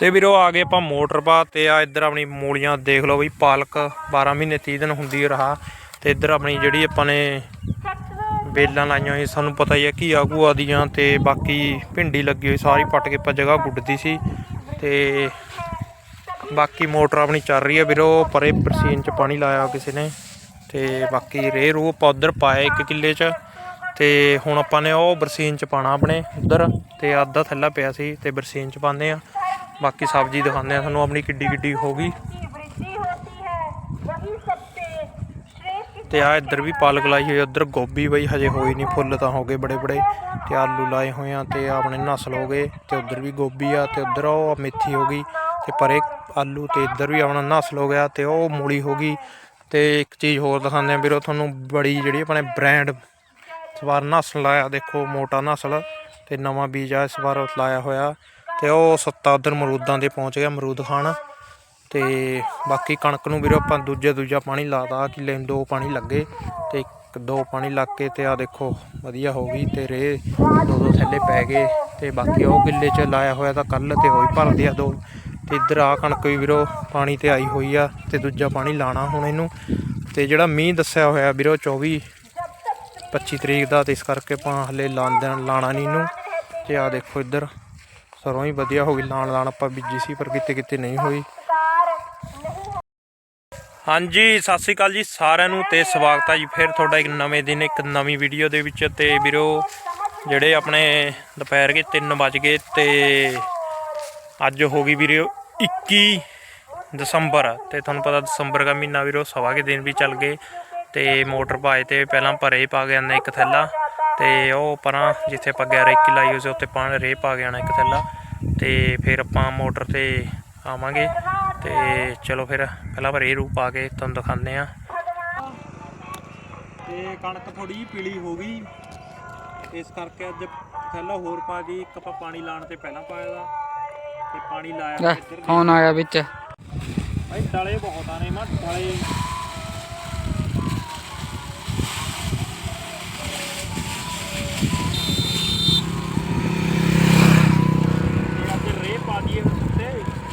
ਤੇ ਵੀਰੋ, ਆ ਗਏ ਆਪਾਂ ਮੋਟਰ ਪਾ ਤੇ ਆ ਇੱਧਰ ਆਪਣੀ ਮੂਲੀਆਂ, ਦੇਖ ਲਓ ਬਈ, ਪਾਲਕ 12 ਮਹੀਨੇ 30 ਦਿਨ ਹੁੰਦੀ ਰਹਾ। ਤੇ ਇੱਧਰ ਆਪਣੀ ਜਿਹੜੀ ਆਪਾਂ ਨੇ ਬੇਲਾਂ ਲਾਈਆਂ ਹੋਈ ਸਾਨੂੰ ਪਤਾ ਹੀ ਹੈ ਕੀ ਆਗੂਆ ਦੀਆਂ ਤੇ ਬਾਕੀ ਭਿੰਡੀ ਲੱਗੀ ਹੋਈ, ਸਾਰੀ ਪੱਟ ਕੇ ਆਪਾਂ ਜਗ੍ਹਾ ਗੁੱਡਦੀ ਸੀ। ਤੇ ਬਾਕੀ ਮੋਟਰ ਆਪਣੀ ਚੱਲ ਰਹੀ ਹੈ ਵੀਰੋ, ਪਰੇ ਬਰਸੀਨ ਚ ਪਾਣੀ ਲਾਇਆ ਕਿਸੇ ਨੇ। ਤੇ ਬਾਕੀ ਰੇ ਰੂ ਆਪਾਂ ਉੱਧਰ ਪਾਇਆ ਇੱਕ ਕਿੱਲੇ ਚ। ਤੇ ਹੁਣ ਆਪਾਂ ਨੇ ਉਹ ਬਰਸੀਨ ਚ ਪਾਣਾ ਆਪਣੇ, ਉੱਧਰ। ਤੇ ਅੱਧਾ ਥੱਲਾ ਪਿਆ ਸੀ ਤੇ ਬਰਸੀਨ ਚ ਪਾਉਂਦੇ ਆ। ਬਾਕੀ ਸਬਜ਼ੀ ਦਿਖਾਉਂਦੇ ਆ ਤੁਹਾਨੂੰ ਆਪਣੀ ਕਿੱਡੀ ਕਿੱਡੀ ਹੋ ਗਈ। ਤੇ ਆ ਇੱਧਰ ਵੀ ਪਾਲਕ ਲਾਈ ਹੋਈ ਉੱਧਰ ਗੋਭੀ ਬਈ ਹਜੇ ਹੋਈ ਨਹੀਂ, ਫੁੱਲ ਤਾਂ ਹੋ ਗਏ ਬੜੇ ਬੜੇ। ਤੇ ਆਲੂ ਲਾਏ ਹੋਏ ਆ, ਤੇ ਆਪਣੇ ਨਸਲ ਹੋ ਗਏ, ਤੇ ਉੱਧਰ ਵੀ ਗੋਭੀ ਆ, ਤੇ ਉੱਧਰ ਉਹ ਮੇਥੀ ਹੋ ਗਈ, ਤੇ ਪਰੇ ਆਲੂ ਤੇ ਇੱਧਰ ਵੀ ਆਪਣਾ ਨਸਲ ਹੋ ਗਿਆ, ਤੇ ਉਹ ਮੂਲੀ ਹੋ ਗਈ। ਤੇ ਇੱਕ ਚੀਜ਼ ਹੋਰ ਦਿਖਾਉਂਦੇ ਆ ਵੀਰੋ, ਤੁਹਾਨੂੰ ਬੜੀ ਜਿਹੜੀ ਆਪਣੇ ਬ੍ਰਾਂਡ ਇਸ ਵਾਰ ਨਸਲ ਆਇਆ, ਦੇਖੋ ਮੋਟਾ ਨਸਲ, ਤੇ ਨਵਾਂ ਬੀਜ ਆ, ਇਸ ਵਾਰ ਲਾਇਆ ਹੋਇਆ। ਤੇ ਉਹ ਸੱਤਾ ਉਧਰ ਮਰੂਦਾਂ ਦੇ ਪਹੁੰਚ ਗਿਆ ਮਰੂਦ ਖਾਣ ਤੇ ਬਾਕੀ ਕਣਕ ਨੂੰ ਵੀਰੋ ਆਪਾਂ ਦੂਜੇ ਦੂਜਾ ਪਾਣੀ ਲਾਤਾ, ਕਿੱਲੇ ਨੂੰ ਦੋ ਪਾਣੀ ਲੱਗੇ ਤੇ ਇੱਕ ਦੋ ਪਾਣੀ ਲੱਗ ਕੇ ਤੇ ਆ ਦੇਖੋ ਵਧੀਆ ਹੋ ਗਈ ਤੇ ਰੇ ਦੋ ਦੋ ਥੱਲੇ ਪੈ ਗਏ ਤੇ ਬਾਕੀ ਉਹ ਕਿੱਲੇ 'ਚ ਲਾਇਆ ਹੋਇਆ ਤਾਂ ਕੱਲ ਤੇ ਹੋਈ ਭਰਦੇ ਆ ਦੋ। ਤੇ ਇੱਧਰ ਆ ਕਣਕ ਵੀ ਵੀਰੋ ਪਾਣੀ ਤੇ ਆਈ ਹੋਈ ਆ ਤੇ ਦੂਜਾ ਪਾਣੀ ਲਾਣਾ ਹੁਣ ਇਹਨੂੰ ਤੇ ਜਿਹੜਾ ਮੀਂਹ ਦੱਸਿਆ ਹੋਇਆ ਵੀਰੋ 24 25 ਤਰੀਕ ਦਾ ਤੇ ਇਸ ਕਰਕੇ ਆਪਾਂ ਹਲੇ ਲਾਉਂਦੇ ਲਾਣਾ ਨਹੀਂ ਇਹਨੂੰ ਤੇ ਆ ਦੇਖੋ ਇੱਧਰ ਸਰੋਂ ਹੀ ਵਧੀਆ ਹੋ ਗਈ। ਲਾਣ ਲਾਣ ਆਪਾਂ ਬੀਜੀ ਸੀ, ਪਰ ਕਿਤੇ ਕਿਤੇ ਨਹੀਂ ਹੋਈ। ਹਾਂਜੀ, ਸਤਿ ਸ੍ਰੀ ਅਕਾਲ ਜੀ ਸਾਰਿਆਂ ਨੂੰ ਤੇ ਸਵਾਗਤ ਹੈ ਜੀ ਫਿਰ ਤੁਹਾਡਾ ਇੱਕ ਨਵੇਂ ਦਿਨ, ਇੱਕ ਨਵੀਂ ਵੀਡੀਓ ਦੇ ਵਿੱਚ। ਤੇ ਵੀਰੋ, ਜਿਹੜੇ ਆਪਣੇ ਦੁਪਹਿਰ ਕੇ 3 ਵਜ ਗਏ ਤੇ ਅੱਜ ਹੋ ਗਈ ਵੀਰੋ 21 ਦਸੰਬਰ। ਤੇ ਤੁਹਾਨੂੰ ਪਤਾ ਦਸੰਬਰ ਦਾ ਮਹੀਨਾ ਵੀਰੋ, ਸਵਾ ਕੇ ਦਿਨ ਵੀ ਚੱਲ ਗਏ। ਤੇ ਮੋਟਰ ਪਾਏ ਤੇ ਪਹਿਲਾਂ ਭਰੇ ਪਾ ਕੇ ਆਉਂਦੇ ਇੱਕ ਥੈਲਾ। ਤੇ ਉਹ ਪਰਾਂ ਜਿੱਥੇ ਆਪਾਂ 11 21 ਲਾਈ ਹੋਈ ਸੀ ਉੱਤੇ ਪਾਣੀ ਰੇ ਪਾ ਕੇ ਆਣਾ ਇੱਕ ਥੈਲਾ। ਤੇ ਫਿਰ ਆਪਾਂ ਮੋਟਰ ਤੇ ਆਵਾਂਗੇ। ਤੇ ਚਲੋ ਫਿਰ ਪਹਿਲਾਂ ਆਪਾਂ ਰੇ ਰੂ ਪਾ ਕੇ ਤੁਹਾਨੂੰ ਦਿਖਾਉਂਦੇ ਆ ਤੇ ਕਣਕ ਥੋੜੀ ਜਿਹੀ ਪੀਲੀ ਹੋ ਗਈ। ਇਸ ਕਰਕੇ ਅੱਜ ਥੈਲਾ ਹੋਰ ਪਾ ਦੀ ਇੱਕ ਆਪਾਂ ਪਾਣੀ ਲਾਉਣ ਤੇ ਪਹਿਲਾਂ ਪਾਇਆ ਦਾ ਤੇ ਪਾਣੀ ਲਾਇਆ ਇੱਧਰ ਫੋਨ ਆਇਆ ਵਿੱਚ। ਭਾਈ ਡਲੇ ਬਹੁਤ ਆ ਨੇ ਮਾ ਡਲੇ।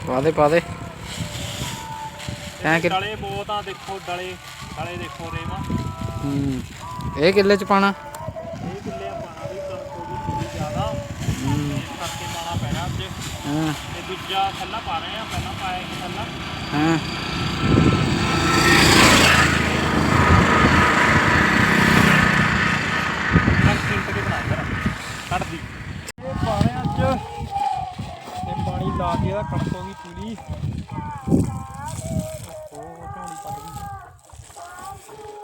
ਪਾ ਦੇ ਪਾ ਦੇ। ਐਂ ਕਿ ਡਲੇ ਬਹੁਤ ਆ ਦੇਖੋ ਡਲੇ ਡਲੇ ਦੇਖੋ ਰੇ ਮਾ ਹੂੰ ਇਹ ਕਿੱਲੇ ਚ ਪਾਣਾ ਇਹ ਕਿੱਲੇ ਆ ਪਾਣਾ ਵੀ ਕਣਕ ਹੋ ਗਈ ਥੋੜੀ ਜ਼ਿਆਦਾ ਇਸ ਕਰਕੇ ਪਾਣਾ ਪੈਣਾ ਅੱਜ। ਹਾਂ। ਤੇ ਦੂਜਾ ਥੱਲਾ ਪਾ ਰਹੇ ਆ ਪਹਿਲਾਂ ਪਾਇਆ ਥੱਲਾ। ਹਾਂ ਕੱਟ ਸਿੰਟ ਕੇ ਬਣਾ ਕਰ ਕੱਢਦੀ ਇਹ ਪਾ ਰਹੇ ਆ ਅੱਜ ਤੇ ਪਾਣੀ ਲਾ ਕੇ ਕਣਕ ਹੋ ਗਈ ਪੀਲੀ ਉਹ ਝੋਲੀ ਪੱਟ ਗਈ।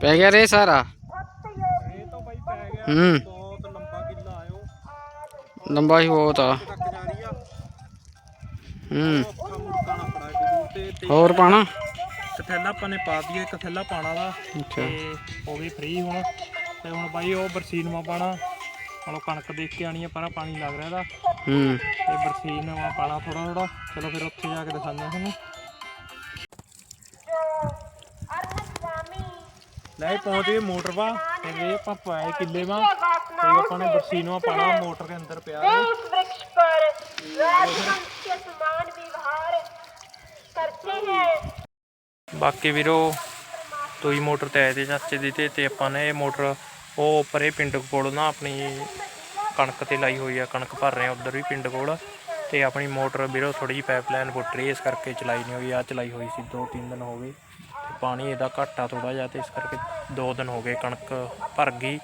ਪੈ ਗਿਆ ਰੇ ਸਾਰਾ? ਇਹ ਤਾਂ ਬਾਈ ਪੈ ਗਿਆ ਲੰਬਾ ਕਿੱਲਾ ਬਹੁਤ ਹੋਰ ਪਾਣਾ? ਇੱਕ ਆਪਾਂ ਨੇ ਪਾ ਦਈਏ ਇੱਕ ਪਾਣਾ ਦਾ ਅੱਛਾ। ਉਹ ਵੀ ਫ੍ਰੀ ਹੁਣ। ਤੇ ਹੁਣ ਬਾਈ ਉਹ ਬਰਸੀਨਵਾ ਪਾਣਾ। ਹੁਣ ਕਣਕ ਦੇਖ ਕੇ ਆਣੀ ਆ ਪਰ ਪਾਣੀ ਲੱਗ ਰਿਹਾ ਦਾ ਹੂੰ। ਤੇ ਬਰਸੀਨਵਾ ਪਾਣਾ ਥੋੜਾ ਥੋੜਾ ਚਲੋ ਫਿਰ ਉੱਥੇ ਜਾ ਕੇ ਦਿਖਾਉਂਦੇ ਆ ਤੁਹਾਨੂੰ। ਲੈ ਪਹੁੰਚ ਗਏ ਮੋਟਰ ਵਾ। ਤੇ ਇਹ ਆਪਾਂ ਪਾਏ ਕਿੱਲੇ ਵਾ। ਤੇ ਆਪਾਂ ਨੇ ਬਰਸੀ ਪਾਣਾ ਮੋਟਰ ਦੇ ਅੰਦਰ ਪਿਆ ਹੈ ਇਸ ਵਿਕਸ਼ ਪਰ ਬਾਕੀ ਵੀਰੋ ਤੋਈ ਮੋਟਰ ਤੇ ਆਏ ਤੇ ਚਾਚੇ ਦੀ ਤੇ ਆਪਾਂ ਨੇ ਇਹ ਮੋਟਰ ਉਹ ਉੱਪਰ ਇਹ ਪਿੰਡ ਕੋਲ ਨਾ ਆਪਣੀ ਕਣਕ ਤੇ ਲਾਈ ਹੋਈ ਆ ਕਣਕ ਭਰ ਰਹੇ ਆ ਉਧਰ ਵੀ ਪਿੰਡ ਕੋਲ। ਤੇ ਆਪਣੀ ਮੋਟਰ ਵੀਰੋ ਥੋੜੀ ਜਿਹੀ ਪਾਈਪਲਾਈਨ ਪੁੱਟ ਰਹੀ ਇਸ ਕਰਕੇ ਚਲਾਈ ਨਹੀਂ ਹੋਈ ਆ ਚਲਾਈ ਹੋਈ ਸੀ 2-3 ਦਿਨ ਹੋ ਗਏ। ਤੇ ਪਾਣੀ ਇਹਦਾ ਘੱਟ ਆ ਥੋੜਾ ਜਿਹਾ ਤੇ ਇਸ ਕਰਕੇ 2 ਦਿਨ ਹੋ ਗਏ ਕਣਕ ਭਰ ਗਈ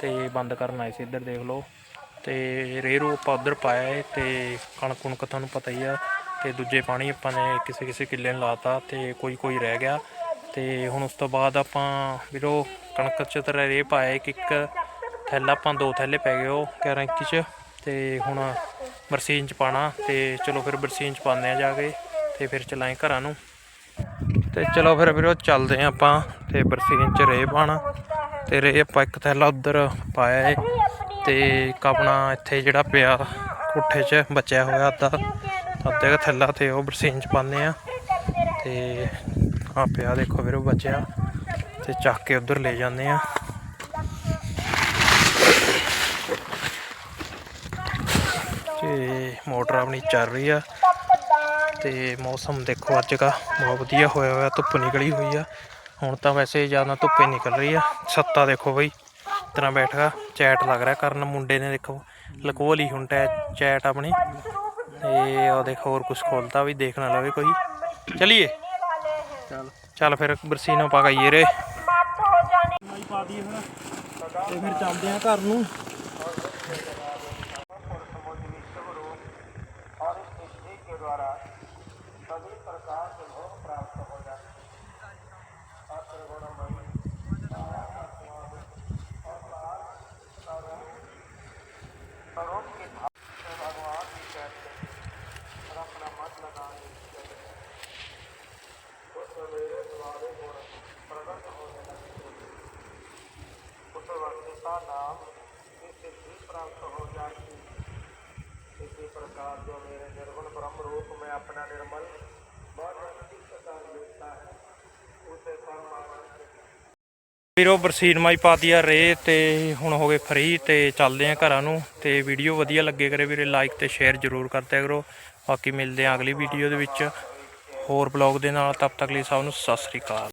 ਤੇ ਬੰਦ ਕਰਨ ਆਏ ਸੀ ਇੱਧਰ ਦੇਖ ਲਓ। ਤੇ ਰੇਰੂ ਆਪਾਂ ਉਧਰ ਪਾਇਆ ਹੈ ਤੇ ਕਣਕ ਕੁਣਕ ਤੁਹਾਨੂੰ ਪਤਾ ਹੀ ਆ ਤੇ ਦੂਜੇ ਪਾਣੀ ਆਪਾਂ ਨੇ ਕਿਸੇ ਕਿਸੇ ਕਿੱਲੇ ਨੂੰ ਲਾਤਾ ਤੇ ਕੋਈ ਕੋਈ ਰਹਿ ਗਿਆ। ਤੇ ਹੁਣ ਉਸ ਤੋਂ ਬਾਅਦ ਆਪਾਂ ਵੀਰੋ ਕਣਕ ਚ ਤਾਂ ਰੇ ਪਾਇਆ ਇੱਕ ਇੱਕ ਥੈਲਾ, ਆਪਾਂ ਦੋ ਥੈਲੇ ਪੈ ਗਏ ਉਹ 11 ਇੱਕੀ ਚ। ਤੇ ਹੁਣ ਬਰਸੀਨ ਚ ਪਾਣਾ ਤੇ ਚਲੋ ਫਿਰ ਬਰਸੀਨ ਚ ਪਾਉਂਦੇ ਆ ਜਾ ਕੇ ਤੇ ਫਿਰ ਚਲਾਏ ਘਰਾਂ ਨੂੰ। ਤੇ ਚਲੋ ਫਿਰ ਵੀਰੋ ਚੱਲਦੇ ਆ ਆਪਾਂ ਤੇ ਬਰਸੀਨ ਚ ਰੇ ਪਾਣਾ ਤੇ ਰੇ ਆਪਾਂ ਇੱਕ ਥੈਲਾ ਉਧਰ ਪਾਇਆ ਏ ਤੇ ਇੱਕ ਆਪਣਾ ਇੱਥੇ ਜਿਹੜਾ ਪਿਆ ਕੋਠੇ 'ਚ ਬਚਿਆ ਹੋਇਆ ਅੱਧਾ। ਅੱਧੇ ਕੁ ਥੈਲਾ ਤੇ ਉਹ ਬਰਸੀਨ 'ਚ ਪਾਉਂਦੇ ਆ ਤੇ ਆ ਪਿਆ ਦੇਖੋ ਵੀਰੋ ਬਚਿਆ। ਤੇ ਚੱਕ ਕੇ ਉਧਰ ਲੈ ਜਾਂਦੇ ਆ ਤੇ ਮੋਟਰ ਆਪਣੀ ਚੱਲ ਰਹੀ ਆ। ਤੇ ਮੌਸਮ ਦੇਖੋ ਅੱਜ ਦਾ ਬਹੁਤ ਵਧੀਆ ਹੋਇਆ ਹੋਇਆ ਧੁੱਪ ਨਿਕਲੀ ਹੋਈ ਆ। ਹੁਣ ਤਾਂ ਵੈਸੇ ਜ਼ਿਆਦਾ ਧੁੱਪੇ ਨਿਕਲ ਰਹੀ ਆ। ਛੱਤਾ ਦੇਖੋ ਬਈ ਤਰ੍ਹਾਂ ਬੈਠਾ ਚੈਟ ਲੱਗ ਰਿਹਾ ਕਰਨ ਮੁੰਡੇ ਨੇ ਦੇਖੋ। ਲਕੋ ਲਈ ਹੁਣ ਚੈਟ ਆਪਣੀ। ਤੇ ਉਹ ਦੇਖ ਹੋਰ ਕੁਛ ਖੋਲਤਾ ਵੀ ਦੇਖ ਨਾ ਲਵੇ ਕੋਈ। ਚਲੀਏ। ਚੱਲ। ਚੱਲ ਫਿਰ ਬਰਸੀਨੋ ਪਾ ਗਈਏ ਰੇ। ਤੇ ਫਿਰ ਚੱਲਦੇ ਆ ਘਰ ਨੂੰ। ਦਈਏ ਫਿਰ ਤੇ ਫਿਰ ਚੱਲਦੇ ਆ ਘਰ ਨੂੰ ਵੀਰੋ, ਬਰਸੀਨ ਮਾਈ ਪਾਤੀ ਆ ਰੇ ਤੇ ਹੁਣ ਹੋ ਗਏ ਫ੍ਰੀ ਤੇ ਚੱਲਦੇ ਆ ਘਰਾਂ ਨੂੰ ਤੇ ਵੀਡੀਓ ਵਧੀਆ ਲੱਗੇ ਕਰੇ ਵੀਰੇ ਲਾਈਕ ਤੇ ਸ਼ੇਅਰ ਜ਼ਰੂਰ ਕਰਦਿਆ ਕਰੋ। ਬਾਕੀ ਮਿਲਦੇ ਆ ਅਗਲੀ ਵੀਡੀਓ ਦੇ ਵਿੱਚ। ਹੋਰ ਬਲੌਗ ਦੇ ਨਾਲ ਤਬ ਤੱਕ ਲਈ ਸਭ ਨੂੰ ਸਤਿ ਸ੍ਰੀ ਅਕਾਲ।